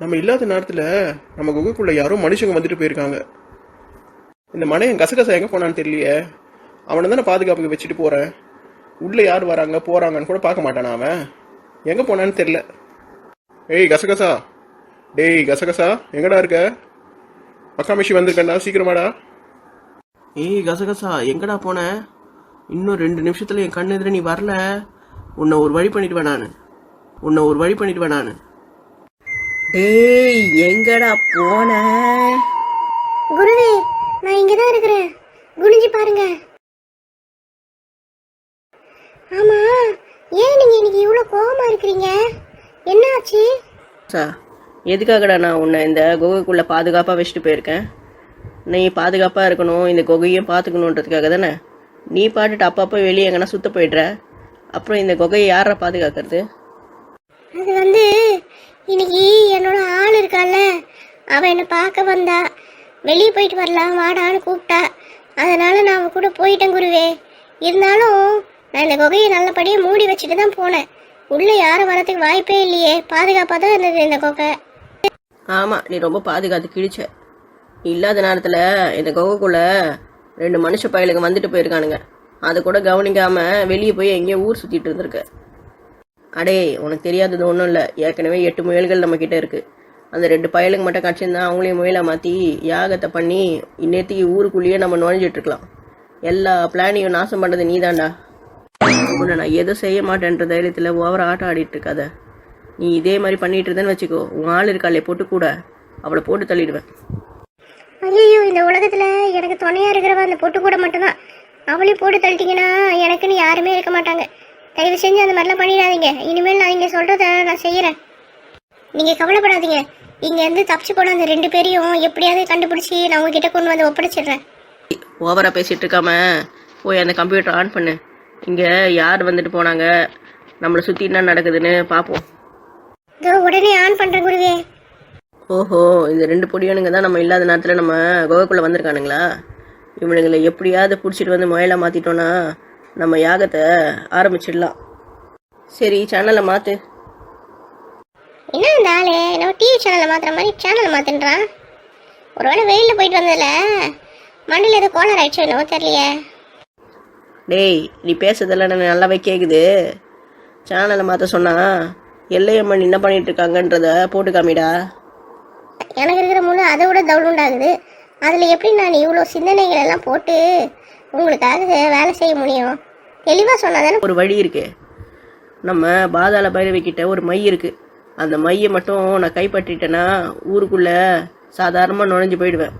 நம்ம இல்லாத நேரத்தில் நம்ம குகைக்குள்ளே யாரோ மனுஷங்க வந்துட்டு போயிருக்காங்க. இந்த மனையன் கசகசா எங்கே போனான்னு தெரியலையே. அவனை நான் பாதுகாப்புக்கு வச்சுட்டு போகிறேன் உள்ளே யார் வராங்க போகிறாங்கன்னு கூட பார்க்க மாட்டானா அவன்? எங்கே போனான்னு தெரில ஏய் கசகசா. டேய் கசகசா எங்கடா இருக்க? பக்காமிஷி வந்திருக்கண்டா சீக்கிரமாடா. ஏய் கசகசா எங்கடா போன? இன்னும் ரெண்டு நிமிஷத்தில் என் கண்ணு எதிர நீ வரல. உன்னை ஒரு வழி பண்ணிடுவேன் நான். உன்னை ஒரு வழி பண்ணிடுவேன் நான். டேய் எங்கடா போன? குருவே நான் இங்க தான் இருக்கிறேன். குனிஞ்சு பாருங்க. ஆமா ஏன் நீங்க இன்னைக்கு இவ்வளோ கோவமா இருக்கிறீங்க? என்ன ஆச்சு சா எதுக்காகடா நான் உன்னை இந்த குகைக்குள்ளே பாதுகாப்பாக வச்சுட்டு போயிருக்கேன்? நீ பாதுகாப்பாக இருக்கணும் இந்த குகையும் பார்த்துக்கணுன்றதுக்காக தானே? நீ பாட்டுட்டு அப்பப்போ வெளியே எங்கன்னா சுத்த போயிடுற. அப்புறம் இந்த குகையை யாரா பாதுகாக்கிறது? அது வந்து இன்னைக்கு என்னோட ஆள் இருக்கால அவ என்னை பார்க்க வந்தா வெளியே போயிட்டு வரலாம் வாடான்னு கூப்பிட்டா. அதனால நான் அவன் கூட போயிட்டேன் குருவே. இருந்தாலும் நான் இந்த குகையை நல்லபடியாக மூடி வச்சுட்டு தான் போனேன். உள்ளே யாரும் வரதுக்கு வாய்ப்பே இல்லையே. பாதுகாப்பாக தான் இருந்தது இந்த குகை. ஆமாம் நீ ரொம்ப பாதுகாத்து கிழிச்ச. இல்லாத நேரத்தில் இந்த குகைக்குள்ளே ரெண்டு மனுஷ பயலுங்க வந்துட்டு போயிருக்கானுங்க. அதை கூட கவனிக்காம வெளியே போய் எங்கேயோ ஊர் சுற்றிட்டு இருந்திருக்கு. அடே உனக்கு தெரியாதது ஒன்றும் இல்லை. ஏற்கனவே எட்டு முயல்கள் நம்ம கிட்ட இருக்கு. அந்த ரெண்டு பயலுக்கு மட்டும் கட்சியிருந்தா அவங்களையும் முயலை மாற்றி யாகத்தை பண்ணி இன்னேத்திக்கு ஊருக்குள்ளேயே நம்ம நுழைஞ்சிட்டு இருக்கலாம். எல்லா பிளானையும் நாசம் பண்ணுறது நீதான்டா. உன்னை நான் எதுவும் செய்ய மாட்டேன்ற தைரியத்தில் ஓவர ஆட்டம் ஆடிட்டு இருக்காத. நீ இதே மாதிரி பண்ணிட்டு இருந்தேன்னு வச்சுக்கோ. உன் ஆள் இருக்காளே போட்டு கூட. அவளை போட்டு தள்ளிடுவேன். ஐயோ இந்த உலகத்துல எனக்கு துணையா இருக்கிறவ அந்த பொட்டு கூட மட்டும்தான். அவளையும் போட்டு தள்ளிட்டீங்கன்னா எனக்குன்னு யாருமே இருக்க மாட்டாங்க. தயவு செஞ்சு அந்த மாதிரிலாம் பண்ணிடாதீங்க. இனிமேல் நான் இங்க சொல்றத நான் செய்யறேன். நீங்க கவலைப்படாதீங்க. இங்க இருந்து தப்பிச்சு போன அந்த ரெண்டு பேரையும் எப்படியாவது கண்டுபிடிச்சி நான் உங்ககிட்ட கொண்டு வந்து ஒப்படைச்சிடுறேன். ஓவரா பேசிட்டு இருக்காம போய் அந்த கம்ப்யூட்டர் ஆன் பண்ணு. இங்க யார் வந்துட்டு போனாங்க? நம்மளை சுத்தி என்ன நடக்குதுன்னு பார்ப்போம் இதோ உடனே ஆன் பண்றேன் குருவே. ஓஹோ இந்த ரெண்டு பொடியனுங்க தான் நம்ம இல்லாத நேரத்தில் நம்ம குகைக்குள்ளே வந்திருக்கானுங்களா? இவனுங்களை எப்படியாவது பிடிச்சிட்டு வந்து முயலா மாற்றிட்டோன்னா நம்ம யாகத்தை ஆரம்பிச்சிடலாம். சரி சேனலை மாற்று என்ன இந்த ஆளு? நம்ம டிவி சேனலை மாத்துற மாதிரி சேனல் மாத்துன்றான் ஒருவேளை வெயிலில் போயிட்டு வந்ததுல மண்ணில் ஏதோ கோளாறு ஆயிடுச்சோ என்னவோ தெரியலையே. டேய் நீ பேசுறதெல்லாம் எனக்கு நல்லாவே கேட்குது சேனலை மாற்ற சொன்னா எல்லையம்மன் என்ன பண்ணிட்டு இருக்காங்கன்றத போட்டு காமிடா. எனக்கு இருக்கிற முழு அதை விட தவுளுண்டாகுது அதில் எப்படி நான் இவ்வளோ சிந்தனைகள் எல்லாம் போட்டு உங்களுக்காக வேலை செய்ய முடியும். தெளிவாக சொன்னாதானே ஒரு வழி இருக்கு. நம்ம பாதாள பைரவி கிட்ட ஒரு மை இருக்கு. அந்த மையை மட்டும் நான் கைப்பற்றிட்டேன்னா ஊருக்குள்ள சாதாரணமாக நுழைஞ்சு போயிடுவேன்.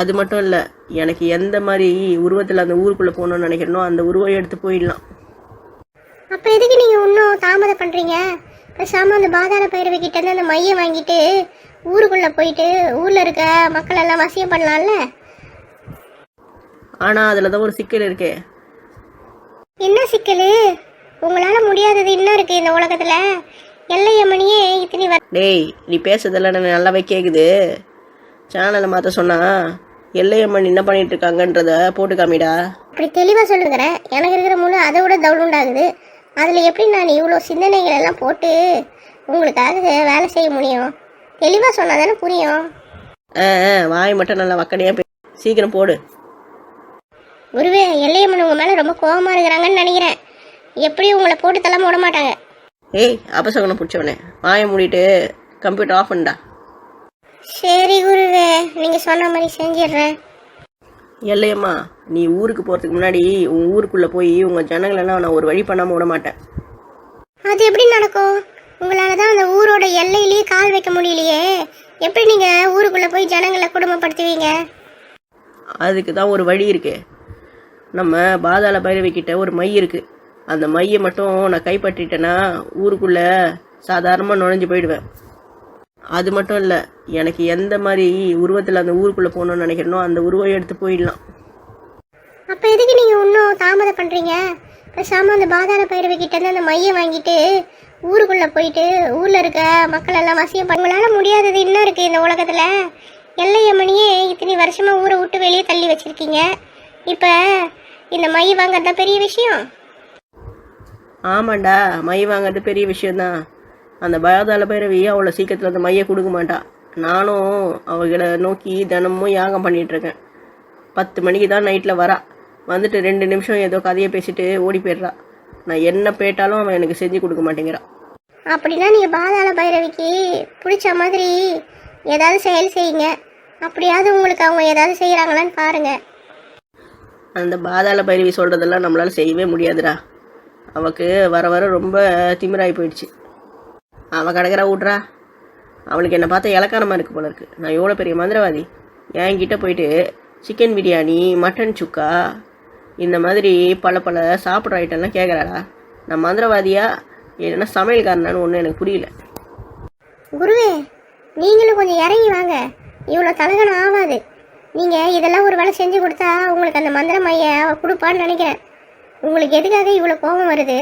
அது மட்டும் இல்லை எனக்கு எந்த மாதிரி உருவத்தில் அந்த ஊருக்குள்ளே போகணும்னு நினைக்கிறனோ அந்த உருவம் எடுத்து போயிடலாம். அப்போ எதுக்கு நீங்கள் இன்னும் தாமதம் பண்ணுறீங்க பேசாமல் அந்த பாதாள பயிரவை கிட்ட இருந்து அந்த மையை வாங்கிட்டு ஊருக்குள்ளே போயிட்டு ஊரில் இருக்க மக்கள் எல்லாம் வசியம் பண்ணலாம்ல? ஆனால் அதில் தான் ஒரு சிக்கல் இருக்கே. என்ன சிக்கல்? உங்களால் முடியாதது இன்னும் இருக்குது இந்த உலகத்தில். எல்லையம்மனியே இத்தனை வர டேய் நீ பேசுறதெல்லாம் எனக்கு நல்லாவே கேட்குது சேனலை மாற்ற சொன்னா எல்லையம்மன் என்ன பண்ணிட்டு இருக்காங்கன்றத போட்டு காமிடா அப்படி தெளிவாக சொல்லுங்கிறேன் எனக்கு இருக்கிற முழு அதை விட தவுளுண்டாகுது அதில் எப்படி நான் இவ்வளோ சிந்தனைகள் எல்லாம் போட்டு உங்களுக்காக வேலை செய்ய முடியும்? தெளிவாக சொன்னால் தானே புரியும். ஆ ஆ, வாய் மட்டும் நல்லா வக்கடையாக சீக்கிரம் போடு. குருவே எல்லையம்மன் உங்கள் மேலே ரொம்ப கோபமாக இருக்கிறாங்கன்னு நினைக்கிறேன். எப்படியும் உங்களை போட்டு தள்ளாம விட மாட்டாங்க? ஏய் அபசகனம் பிடிச்சவனே. வாயை மூடிட்டு கம்ப்யூட்டர் ஆஃப் பண்ணடா சரி குருவே நீங்கள் சொன்ன மாதிரி செஞ்சிடுறேன். எல்லையம்மா நீ ஊருக்கு போகிறதுக்கு முன்னாடி உன் ஊருக்குள்ளே போய் உங்கள் ஜனங்களெல்லாம் நான் ஒரு வழி பண்ணாமல் விட மாட்டேன். அது எப்படி நடக்கும்? உங்களால் தான் அந்த ஊரோட எல்லையிலேயே கால் வைக்க முடியலையே. எப்படி நீங்கள் ஊருக்குள்ளே போய் ஜனங்களை குடும்பப்படுத்துவீங்க? அதுக்கு தான் ஒரு வழி இருக்கு. நம்ம பாதாள பைரவி கிட்ட ஒரு மை இருக்குது அந்த மையை மட்டும் நான் கைப்பற்றிட்டேன்னா ஊருக்குள்ளே சாதாரணமாக நுழைஞ்சு போயிடுவேன். அது மட்டும் இல்லை எனக்கு எந்த மாதிரி உருவத்தில் அந்த ஊருக்குள்ளே போகணும்னு நினைக்கிறனோ அந்த உருவம் எடுத்து போயிடலாம். அப்போ எதுக்கு நீங்கள் இன்னும் தாமதம் பண்ணுறீங்க பேசாமல் அந்த பாதாள பயிரவை கிட்ட அந்த மையை வாங்கிட்டு ஊருக்குள்ளே போயிட்டு ஊரில் இருக்க மக்கள் எல்லாம் வசியம் பண்ண முடியாதது இன்னும் இருக்குது இந்த உலகத்தில். எல்லையம்மணியே இத்தனை வருஷமாக ஊரை விட்டு வெளியே தள்ளி வச்சுருக்கீங்க. இப்போ இந்த மை வாங்குறது பெரிய விஷயம். ஆமாண்டா மை வாங்குறது பெரிய விஷயம்தான். அந்த பாதாள பைரவி அவ்வளோ சீக்கிரத்தில் அந்த மைய கொடுக்க மாட்டா. நானும் அவளை நோக்கி தினமும் யாகம் பண்ணிட்டு இருக்கேன். பத்து மணிக்கு தான் நைட்டில் வரா. வந்துட்டு ரெண்டு நிமிஷம் ஏதோ கதையை பேசிட்டு ஓடி போயிடுறா. நான் என்ன பேட்டாலும் அவன் எனக்கு செஞ்சு கொடுக்க மாட்டேங்கிறான் அப்படின்னா நீங்கள் பாதாள பைரவிக்கு பிடிச்ச மாதிரி ஏதாவது செயல் செய்யுங்க. அப்படியாவது உங்களுக்கு அவங்க ஏதாவது செய்கிறாங்களான்னு பாருங்கள் அந்த பாதாள பைரவி சொல்கிறதெல்லாம் நம்மளால் செய்யவே முடியாதுடா. அவளுக்கு வர வர ரொம்ப திமிராகி போயிடுச்சு. அவள் கிடக்கிறா விட்றா அவளுக்கு என்னை பார்த்தா இலக்காரமாக இருக்குது போல இருக்குது நான் எவ்வளோ பெரிய மந்திரவாதி? என்கிட்ட போயிட்டு சிக்கன் பிரியாணி மட்டன் சுக்கா இந்த மாதிரி பல பல சாப்பிட்ற ஐட்டம்லாம் கேட்குறாடா நான் மந்திரவாதியா? இல்லைன்னா சமையல்காரனான்னு ஒன்றும் எனக்கு புரியல. குருவே நீங்களும் கொஞ்சம் இறங்கி வாங்க. இவ்வளோ தலகணம் ஆகாது. நீங்கள் இதெல்லாம் ஒரு வேளை செஞ்சு கொடுத்தா உங்களுக்கு அந்த மந்திர மைய கொடுப்பான்னு நினைக்கிறேன். உங்களுக்கு எதுக்காக இவ்வளோ கோபம் வருது?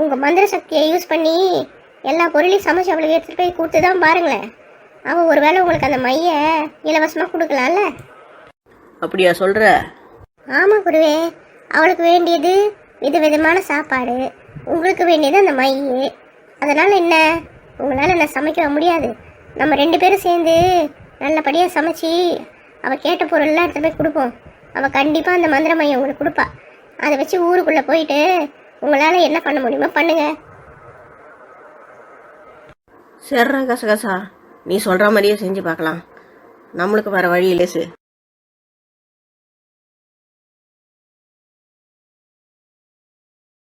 உங்கள் மந்திர சக்தியை யூஸ் பண்ணி எல்லா பொருளையும் சமைச்சு அவளுக்கு எடுத்துகிட்டு போய் கொடுத்து தான் பாருங்களேன். அவள் ஒரு வேளை உங்களுக்கு அந்த மைய இலவசமாக கொடுக்கலாம்ல? அப்படியா சொல்கிற ஆமாம் குருவே அவளுக்கு வேண்டியது விதவிதமான சாப்பாடு. உங்களுக்கு வேண்டியது அந்த மை. அதனால் என்ன? உங்களால் என்ன சமைக்க முடியாது. நம்ம ரெண்டு பேரும் சேர்ந்து நல்லபடியாக சமைச்சு அவள் கேட்ட பொருள்லாம் எடுத்து போய் கொடுப்போம். அவள் கண்டிப்பாக அந்த மந்திர மையம் உங்களுக்கு கொடுப்பா. அதை வச்சு ஊருக்குள்ளே போயிட்டு உங்களால் என்ன பண்ண முடியுமோ பண்ணுங்க. சரி கசகசா. நீ சொல்கிற மாதிரியே செஞ்சு பார்க்கலாம். நம்மளுக்கு வேறு வழி இல்லை